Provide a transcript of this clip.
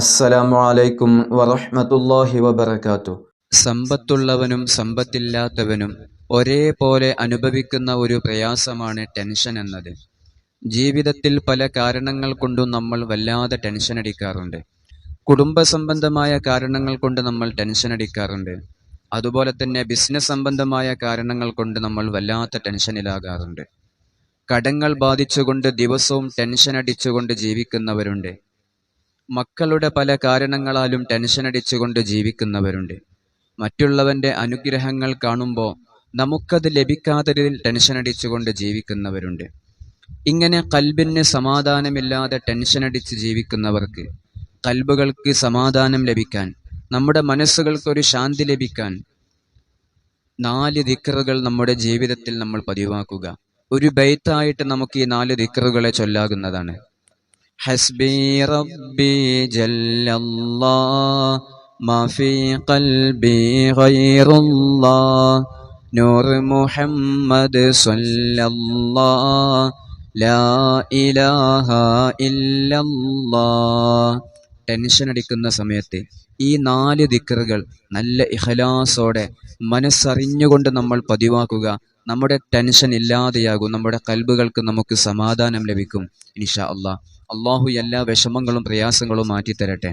അസ്സലാമു അലൈക്കും വറഹ്മത്തുള്ളാഹി വബർക്കാത്തു സമ്പത്തുള്ളവനും സമ്പത്തില്ലാത്തവനും ഒരേപോലെ അനുഭവിക്കുന്ന ഒരു പ്രയാസമാണ് ടെൻഷൻ എന്നത്. ജീവിതത്തിൽ പല കാരണങ്ങൾ കൊണ്ടും നമ്മൾ വല്ലാതെ ടെൻഷൻ അടിക്കാറുണ്ട്. കുടുംബ സംബന്ധമായ കാരണങ്ങൾ കൊണ്ട് നമ്മൾ ടെൻഷൻ അടിക്കാറുണ്ട്. അതുപോലെ തന്നെ ബിസിനസ് സംബന്ധമായ കാരണങ്ങൾ കൊണ്ട് നമ്മൾ വല്ലാത്ത ടെൻഷനിലാകാറുണ്ട്. കടങ്ങൾ ബാധിച്ചുകൊണ്ട് ദിവസവും ടെൻഷൻ അടിച്ചുകൊണ്ട് ജീവിക്കുന്നവരുണ്ട്. മക്കളുടെ പല കാരണങ്ങളാലും ടെൻഷൻ അടിച്ചുകൊണ്ട് ജീവിക്കുന്നവരുണ്ട്. മറ്റുള്ളവന്റെ അനുഗ്രഹങ്ങൾ കാണുമ്പോൾ നമുക്കത് ലഭിക്കാത്തതിൽ ടെൻഷൻ അടിച്ചുകൊണ്ട് ജീവിക്കുന്നവരുണ്ട്. ഇങ്ങനെ കൽബിന് സമാധാനമില്ലാതെ ടെൻഷൻ അടിച്ച് ജീവിക്കുന്നവർക്ക് കൽബുകൾക്ക് സമാധാനം ലഭിക്കാൻ നമ്മുടെ മനസ്സുകൾക്കൊരു ശാന്തി ലഭിക്കാൻ നാല് ദിക്കറുകൾ നമ്മുടെ ജീവിതത്തിൽ നമ്മൾ പതിവാക്കുക. ഒരു ബൈത്തായിട്ട് നമുക്ക് ഈ നാല് ദിക്കറുകളെ ചൊല്ലാകുന്നതാണ്. ഹസ്ബി റബ്ബി ജല്ലല്ലാ ما في قلبي غير الله نور محمد صلى الله لا إله إلا الله ടെൻഷൻ അടിക്കുന്ന സമയത്ത് ഈ നാല് ദിക്കറുകൾ നല്ല ഇഖലാസോടെ മനസ്സറിഞ്ഞുകൊണ്ട് നമ്മൾ പതിവാക്കുക നമ്മുടെ ടെൻഷൻ ഇല്ലാതെയാകും നമ്മുടെ കൽബുകൾക്ക് നമുക്ക് സമാധാനം ലഭിക്കും ഇൻഷാ അള്ളാഹ് അള്ളാഹു എല്ലാ വിഷമങ്ങളും പ്രയാസങ്ങളും മാറ്റിത്തരട്ടെ.